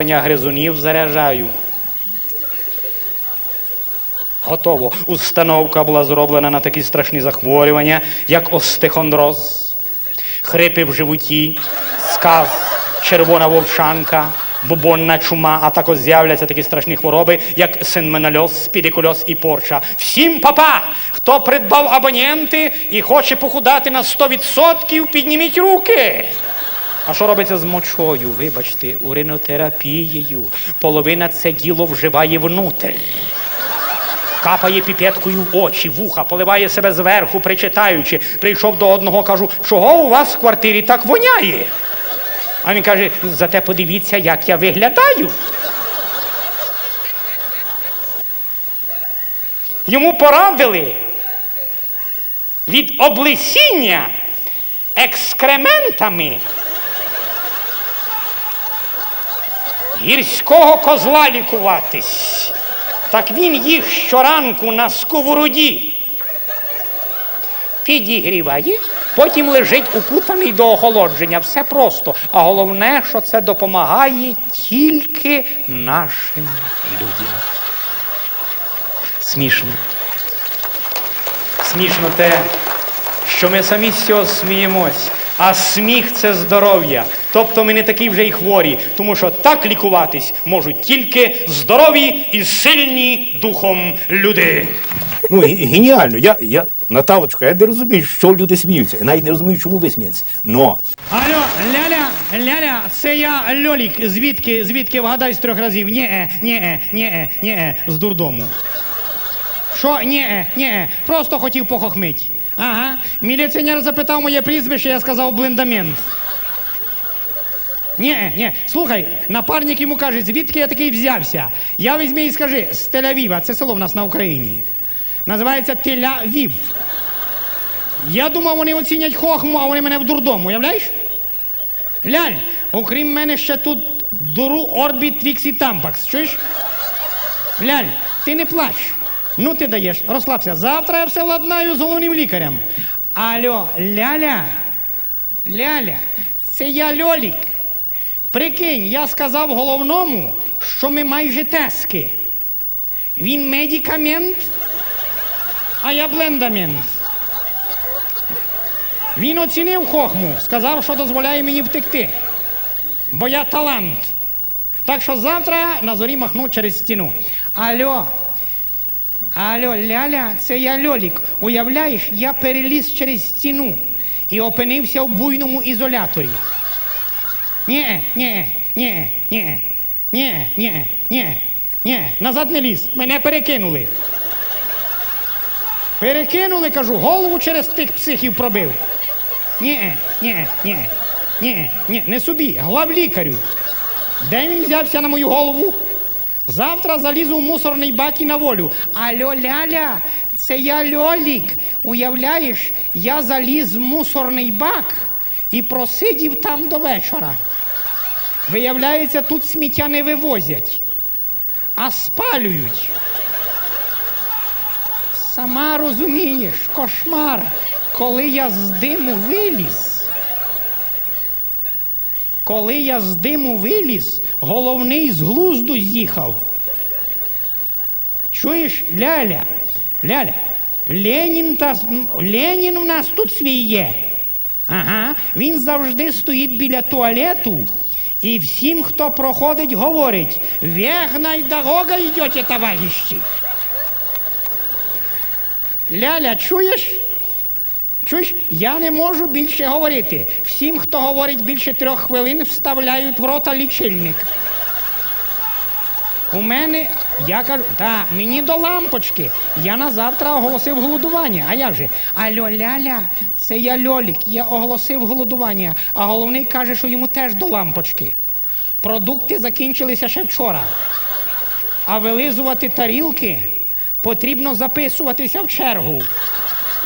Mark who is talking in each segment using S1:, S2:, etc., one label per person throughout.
S1: гризунів заряджаю. Готово. Установка була зроблена на такі страшні захворювання, як остехондроз, хрипи в животі, сказ, червона вовшанка, бубонна чума, а також з'являться такі страшні хвороби, як синменальоз, спідикульоз і порча. Всім папа, хто придбав абоненти і хоче похудати на 100%, підніміть руки. А що робиться з мочою? Вибачте, уринотерапією. Половина це діло вживає внутрь. Капає піпеткою в очі, вуха, поливає себе зверху, причитаючи. Прийшов до одного, кажу, чого у вас в квартирі так воняє? А він каже, зате подивіться, як я виглядаю. Йому порадили від облесіння екскрементами гірського козла лікуватись. Так він їх щоранку на сковороді підігріває, потім лежить укутаний до охолодження. Все просто. А головне, що це допомагає тільки нашим людям. Смішно. Смішно те, що ми самі з цього сміємось. А сміх це здоров'я. Тобто ми не такі вже й хворі, тому що так лікуватись можуть тільки здорові і сильні духом люди.
S2: Ну, геніально. Я, я, Наталочка, я не розумію, що люди сміються. Я навіть не розумію, чому ви смієтеся. Но
S1: Алло, ляля, ляля, це я Льолік. Звідки, звідки вгадай з трьох разів? Нє-е, нє-е, нє-е, нє-е, з дурдому. Що? Нє-е, нє-е, просто хотів похохмить. Ага. Міліціонер запитав моє прізвище, я сказав блиндамент. Ні, ні, слухай, напарник йому каже, звідки я такий взявся? Я візьми і скажи, з Тель-Авіва, це село в нас на Україні. Називається Теля-Вів. Я думав, вони оцінять хохму, а вони мене в дурдом, уявляєш? Ляль, окрім мене ще тут дуру Орбіт Віксі Тампакс, чуєш? Ляль, ти не плач. Ну ти даєш, розслабся. Завтра я все владнаю з головним лікарем. Алло, Ляля, Ляля, це я Льолік. Прикинь, я сказав головному, що ми майже тески. Він медикамент, а я блендамент. Він оцінив хохму, сказав, що дозволяє мені втекти. Бо я талант. Так що завтра на зорі махну через стіну. Алло. Алло, Ляля, це я Льолік. Уявляєш, я переліз через стіну і опинився в буйному ізоляторі. Ні, ні, ні, ні, ні, ні, ні, ні, назад не ліз. Мене перекинули. Перекинули, кажу, голову через тих психів пробив. Ні, ні, ні, ні, ні, не собі, главлікарю. Де він взявся на мою голову? Завтра залізу в мусорний бак і на волю. Алло, ляля, це я Льолік. Уявляєш, я заліз в мусорний бак і просидів там до вечора. Виявляється, тут сміття не вивозять, а спалюють. Сама розумієш, кошмар, коли я з диму виліз. Коли я з диму виліз, головний з глузду з'їхав. Чуєш, Ляля, Ляля, Ленін, та, Ленін в нас тут свій є. Ага, він завжди стоїть біля туалету і всім, хто проходить, говорить: Вегнай дорога йдете, товариші. Ляля, чуєш? Чуєш, я не можу більше говорити. Всім, хто говорить більше трьох хвилин, вставляють в рота лічильник. У мене, я кажу, так, мені до лампочки. Я на завтра оголосив голодування. А як же? Алло, ляля, це я Льолік, я оголосив голодування, а головний каже, що йому теж до лампочки. Продукти закінчилися ще вчора. А вилизувати тарілки потрібно записуватися в чергу.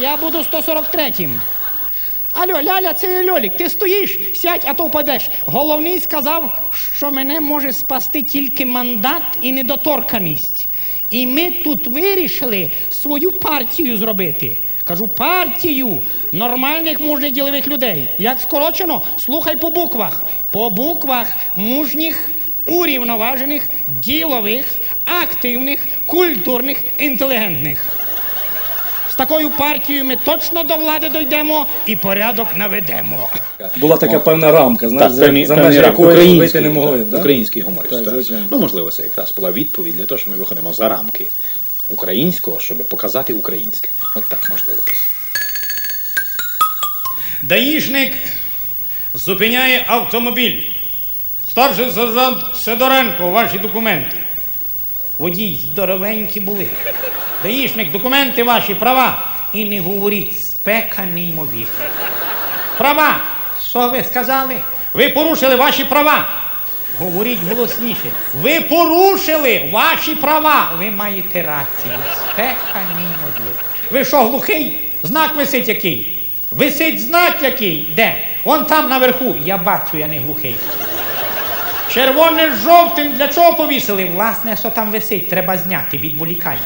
S1: Я буду 143-м. Алло, Ляля, це я Льолік. Ти стоїш, сядь, а то впадеш. Головний сказав, що мене може спасти тільки мандат і недоторканість. І ми тут вирішили свою партію зробити. Кажу, партію нормальних мужніх ділових людей. Як скорочено, слухай по буквах. По буквах мужніх урівноважених, ділових, активних, культурних, інтелігентних. Такою партією ми точно до влади дойдемо і порядок наведемо.
S3: Була така певна рамка, знаєш,
S4: Так,
S3: за,
S4: певні,
S3: за межі якої вийти не могли.
S4: так,
S3: да?
S4: український гуморист.
S3: Так,
S4: Так,
S3: звичайно.
S4: Ну, можливо, це якраз була відповідь для того, що ми виходимо за рамки українського, щоб показати українське. От так, можливо, десь.
S1: Даїшник зупиняє автомобіль. Старший сержант Сидоренко, ваші документи. Водій, здоровенькі були. Даїшник, документи ваші, права. І не говоріть, спека неймовірна. Права. Що ви сказали? Ви порушили ваші права. Говоріть голосніше. Ви порушили ваші права. Ви маєте рацію. Спека неймовірна. Ви що, глухий? Знак висить який? Висить знак який? Де? Вон там наверху. Я бачу, я не глухий. Червоне з жовтим для чого повісили? Власне, що там висить, треба зняти, відволікає.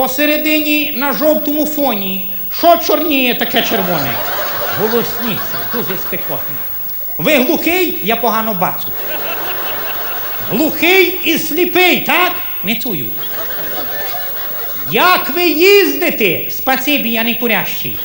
S1: Посередині на жовтому фоні. Що чорніє таке червоне? Голосніше, дуже спекотно. Ви глухий, я погано бачу. Глухий і сліпий, так? Не чую. Як ви їздите? Спасибі, я не курящий.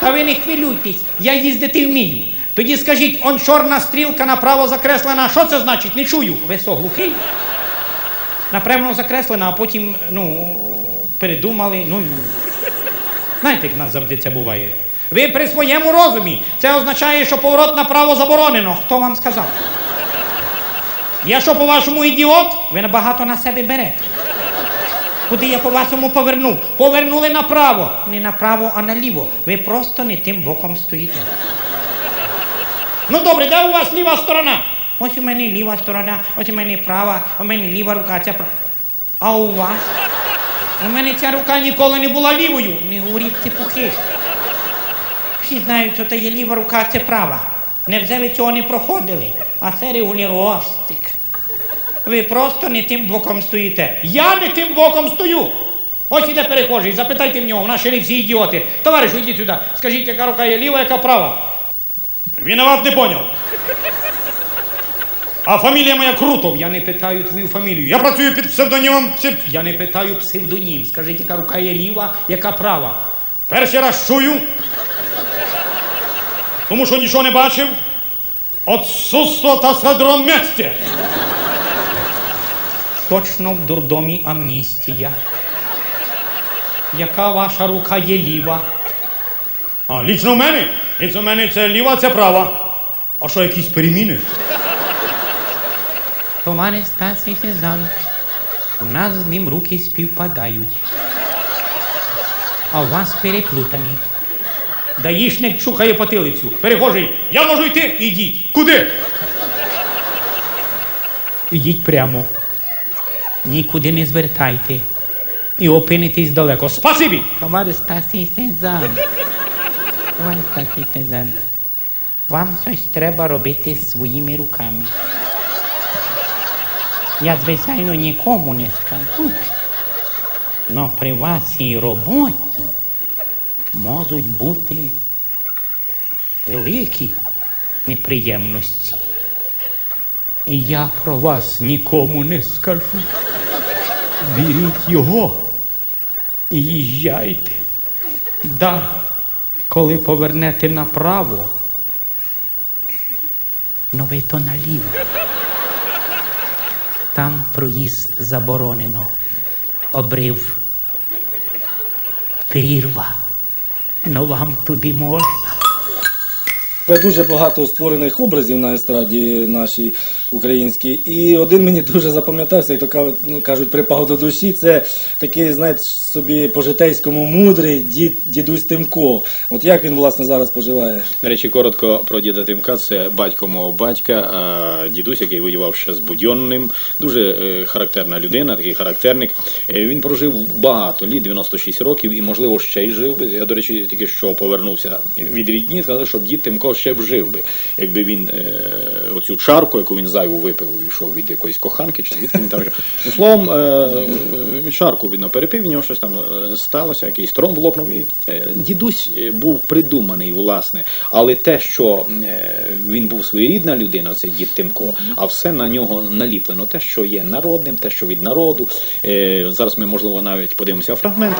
S1: Та ви не хвилюйтесь, я їздити вмію. Тоді скажіть, он чорна стрілка направо закреслена. Що це значить? Не чую. Ви що, глухий? Напевно, закреслена, а потім, ну, передумали. Ну, знаєте, як нас завжди це буває. Ви при своєму розумі. Це означає, що поворот направо заборонено. Хто вам сказав? Я що, по-вашому, ідіот? Ви набагато на себе берете. Куди я по-вашому повернув? Повернули направо. Не направо, а наліво. Ви просто не тим боком стоїте. Ну добре, де у вас ліва сторона? Ось у мене ліва сторона, ось у мене права, у мене ліва рука, ця права. А у вас? У мене ця рука ніколи не була лівою. Не говоріть ціпухи. Всі знають, що це є ліва рука, це права. Невже ви цього не проходили? А це регулювастик. Ви просто не тим боком стоїте. Я не тим боком стою. Ось іде перехожий, запитайте в нього, в нас ще не всі ідіоти. Товаришу, йдіть сюди. Скажіть, яка рука є ліва, яка права. Виноват не поняв. А фамілія моя Крутов. Я не питаю твою фамілію. Я працюю під псевдонімом. Я не питаю псевдонім. Скажіть, яка рука є ліва, яка права. Перший раз чую. Тому що нічого не бачив. Отсутство та садром місці. Точно в дурдомі амністія. Яка ваша рука є ліва? А, лічно в мене? Лічно в мене це ліва, це права. А що, якісь переміни? Старший сержант, у нас з ним руки співпадають. А у вас переплутані. Даїшник чухає потилицю. Перехожий, я можу йти? Ідіть. Куди? Ідіть прямо. Нікуди не звертайте. І опинитесь далеко. Спасибі! Товариш старший сержант. Товариш старший сержант. Вам щось треба робити своїми руками. Я, звичайно, нікому не скажу. Но при вашій роботі можуть бути великі неприємності. І я про вас нікому не скажу. Беріть його і їжджайте. Да, коли повернете направо, но ви то наліво. Там проїзд заборонено. Обрив. Прірва. Ну вам туди можна.
S3: Дуже багато створених образів на естраді нашій українській. І один мені дуже запам'ятався, як то кажуть, ну, припав до душі. Це такий, знаєте, собі по-житейському мудрий дід, дідусь Тимко. От як він, власне, зараз поживає?
S4: До речі, коротко про діда Тимка. Це батько мого батька, дідусь, який воював ще з Будьонним. Дуже е, характерна людина, такий характерник. Е, Він прожив багато літ, 96 років, і, можливо, ще й жив. Я, до речі, тільки що повернувся від рідні, сказав, щоб дід Тимко ще б жив би, якби він е, оцю чарку, яку він зайву випив, йшов від якоїсь коханки, чи звідки він там. Ну, словом, е, е, чарку, видно, перепив, в нього щось там е, сталося, якийсь тромб лопнув. І, дідусь був придуманий, власне, але те, що він був своєрідна людина, цей дід Тимко, а все на нього наліплено. Те, що є народним, те, що від народу. Зараз ми, можливо, навіть подивимося фрагмент.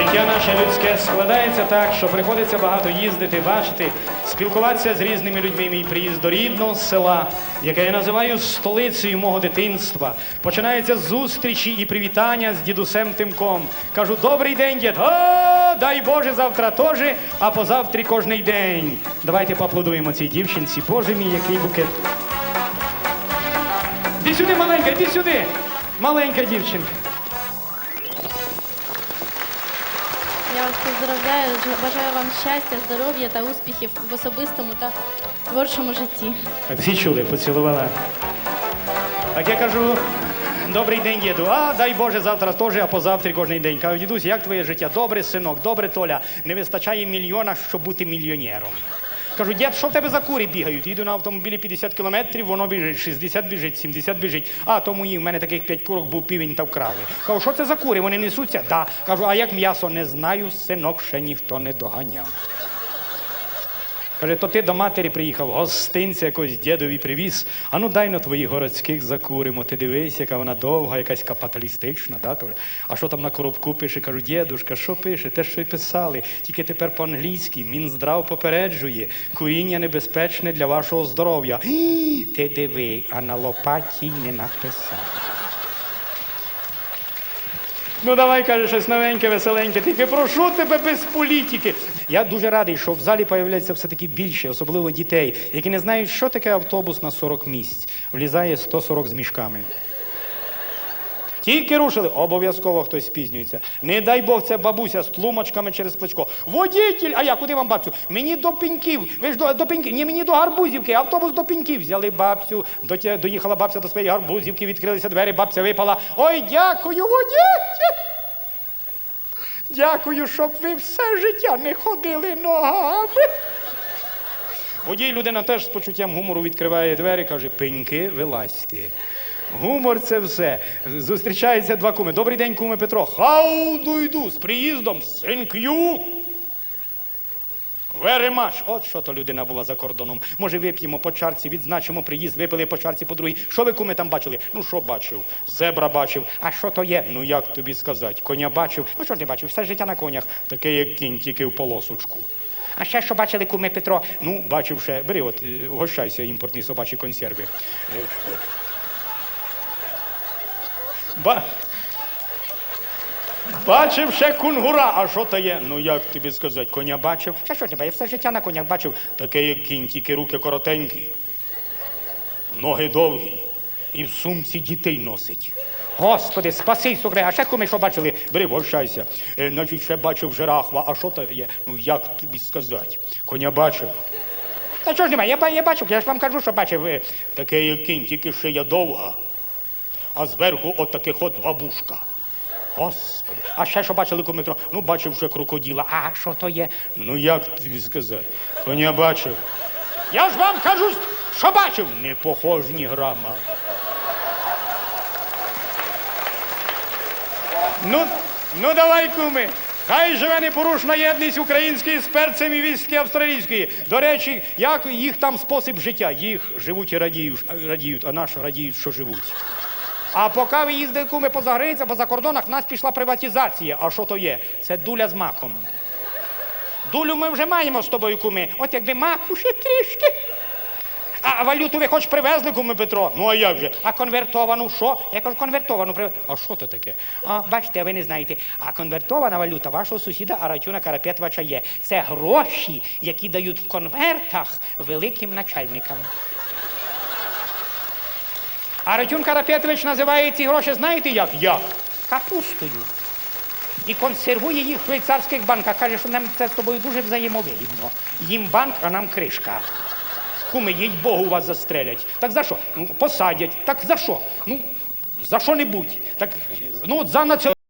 S1: Життя наше людське складається так, що приходиться багато їздити, бачити, спілкуватися з різними людьми. Мій приїзд до рідного села, яке я називаю столицею мого дитинства. Починається зустрічі і привітання з дідусем Тимком. Кажу, добрий день, дід. О, дай Боже, завтра теж, а позавтрі кожний день. Давайте поаплодуємо цій дівчинці. Боже мій, який букет. Іди сюди, маленька, іди сюди. Маленька дівчинка.
S5: Я вас поздравляю, бажаю вам щастя, здоров'я та успіхів в особистому та творчому житті.
S1: Всі чули, поцілувала. Так я кажу, добрий день, діду. А дай Боже, завтра теж, а позавтра кожен день. Кажу, дідусь, як твоє життя? Добре, синок, добре, Толя. Не вистачає мільйона, щоб бути мільйонером. Кажу, дід, що в тебе за курі бігають? Їду на автомобілі 50 кілометрів, воно біжить, 60 біжить, 70 біжить. А тому мої, в мене таких 5 курок був півень та вкрали. Кажу, що це за курі? Вони несуться? Да. Кажу, а як м'ясо не знаю, синок ще ніхто не доганяв. Каже, то ти до матері приїхав, гостинця якось дідові привіз. А ну дай на твоїх городських закуримо. Ти дивись, яка вона довга, якась капіталістична. Да? А що там на коробку пише? Кажу, дідушка, що пише? Те, що й писали. Тільки тепер по-англійськи. Мінздрав попереджує. Куріння небезпечне для вашого здоров'я. Ти диви, а на лопаті не написав. Ну давай, каже, щось новеньке, веселеньке. Тільки прошу тебе без політики. Я дуже радий, що в залі появляється все-таки більше, особливо дітей, які не знають, що таке автобус на 40 місць. Влізає 140 з мішками. Тільки рушили, обов'язково хтось спізнюється. Не дай Бог, це бабуся з тлумочками через плечко. Водітель, а я куди вам бабцю? Мені до пеньків. Ви ж до, до пеньків. Ні, мені до гарбузівки, автобус до пеньків. Взяли бабцю, дотя- доїхала бабця до своєї гарбузівки, відкрилися двері, бабця випала. Ой, дякую, водітель! Дякую, щоб ви все життя не ходили ногами. Водій людина теж з почуттям гумору відкриває двері, каже, пеньки, вилазьте. Гумор це все. Зустрічаються два куми. Добрий день, куме Петро. Хауду йду з приїздом, синк'ю. Much. От що то людина була за кордоном. Може, вип'ємо по чарці, відзначимо приїзд, випили по чарці по другій. Що ви, куми, там бачили? Ну, що бачив? Зебра бачив. А що то є? Ну як тобі сказати? Коня бачив. Ну що ж не бачив? Все життя на конях, таке, як кінь, тільки в полосочку. А ще що бачили, куме Петро? Ну, бачив ще. Бери, от, е, гощайся, імпортні собачі консерви. Ба... Бачив ще кунгура, а що то є? Ну як тобі сказати, коня бачив? Ще що не бачив? Все життя на конях бачив. Таке, як кінь, тільки руки коротенькі, ноги довгі і в сумці дітей носить. Господи, спаси сукре, а ще куми, що бачили? Бери, вгощайся. Е, значить, ще бачив жирафа, а що то є? Ну як тобі сказати? Коня бачив. Та чого ж немає? Я, ба- я бачив, я ж вам кажу, що бачив. Е, Таке, як кінь, тільки шия довга, а зверху от таких от два вушка. Господи, а ще що бачили у метро? Ну, бачив вже крокодила. А що то є? Ну як тобі сказати? Коня бачив. Я ж вам кажу, що бачив. Не похож ні грама. Ну, ну давай, куми. Хай живе непорушна єдність української з перцем і військи австралійської. До речі, як їх там спосіб життя? Їх живуть і радіють, радіють, а наш радіють, що живуть. А поки ви їздили куми поза границя, поза кордонах, в нас пішла приватизація. А що то є? Це дуля з маком. Дулю ми вже маємо з тобою, куми. От якби маку ще трішки. А валюту ви хоч привезли, куми Петро? Ну а як же? А конвертовану що? Я кажу, конвертовану привезли. А що то таке? А бачите, ви не знаєте. А конвертована валюта вашого сусіда Аратюна Карапетвача є. Це гроші, які дають в конвертах великим начальникам. А Ретюн Карапетович називає ці гроші, знаєте як? Як? Капустою. І консервує їх в швейцарських банках. Каже, що нам це з тобою дуже взаємовигідно. Їм банк, а нам кришка. Куми, їй Богу вас застрелять. Так за що? Ну, посадять. Так за що? Ну, за що-небудь. Так, ну, от за національну